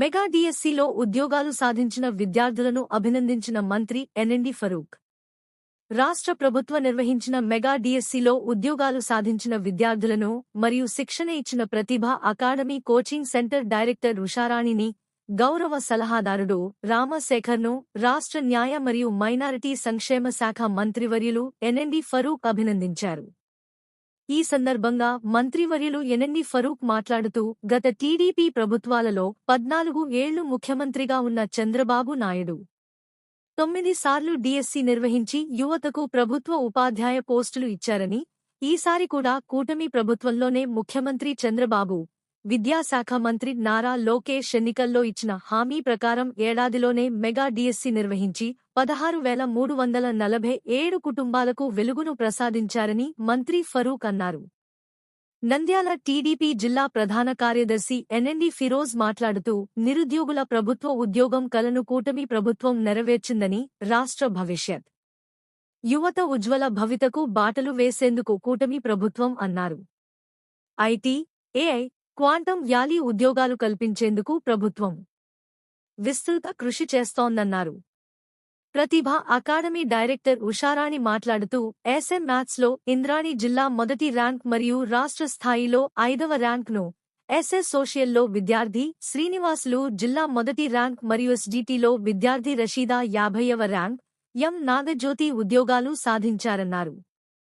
Mega డిఎస్సిలో ఉద్యోగాలు సాధించిన విద్యార్థులను అభినందించిన మంత్రి ఎన్ఎండి ఫరూక్. రాష్ట్ర ప్రభుత్వ నిర్వహించిన మెగా డిఎస్సిలో ఉద్యోగాలు సాధించిన విద్యార్థులను మరియు శిక్షణ ఇచ్చిన Pratibha academy coaching centre director ఉషారాణిని గౌరవ సలహాదారుడు రామశేఖర్ను రాష్ట్ర న్యాయ మరియు మైనారిటీ సంక్షేమ శాఖ మంత్రివర్యులు ఎన్ఎండి ఫరూక్ అభినందించారు. ఈ సందర్భంగా మంత్రివర్యులు ఎనన్ని ఫరూక్ మాట్లాడుతూ గత టీడీపీ ప్రభుత్వాలలో పద్నాలుగు ఏళ్ళు ముఖ్యమంత్రిగా ఉన్న చంద్రబాబు నాయుడు తొమ్మిది సార్లు డిఎస్సి నిర్వహించి యువతకు ప్రభుత్వ ఉపాధ్యాయ పోస్టులు ఇచ్చారని ఈసారి కూడా కూటమి ప్రభుత్వంలోనే ముఖ్యమంత్రి చంద్రబాబు విద్యాశాఖ మంత్రి నారా లోకేష్ ఎన్నికల్లో ఇచ్చిన హామీ ప్రకారం ఏడాదిలోనే మెగా డిఎస్సి నిర్వహించి పదహారు వేల మూడు వందల నలభై ఏడు కుటుంబాలకు వెలుగును ప్రసాదించారని మంత్రి ఫరూక్ అన్నారు. నంద్యాల టీడీపీ జిల్లా ప్రధాన కార్యదర్శి ఎన్ఎండి ఫిరోజ్ మాట్లాడుతూ నిరుద్యోగుల ప్రభుత్వ ఉద్యోగం కలను కూటమి ప్రభుత్వం నెరవేర్చిందని రాష్ట్ర భవిష్యత్ యువత ఉజ్వల భవితకు బాటలు వేసేందుకు కూటమి ప్రభుత్వం అన్నారు. ఐటీ ఏఐ క్వాంటం వ్యాలీ ఉద్యోగాలు కల్పించేందుకు ప్రభుత్వం విస్తృత కృషి చేస్తోందన్నారు. ప్రతిభ అకాడమీ డైరెక్టర్ ఉషారాణి మాట్లాడుతూ ఎస్ఎం మ్యాథ్స్లో ఇంద్రాణి జిల్లా మొదటి ర్యాంక్ మరియు రాష్ట్ర స్థాయిలో ఐదవ ర్యాంక్ను ఎస్ఎస్ సోషియల్లో విద్యార్థి శ్రీనివాసులు జిల్లా మొదటి ర్యాంక్ మరియు ఎస్డిటిలో విద్యార్థి రషీదా యాభైవ ర్యాంక్ ఎం నాగజ్యోతి ఉద్యోగాలు సాధించారన్నారు.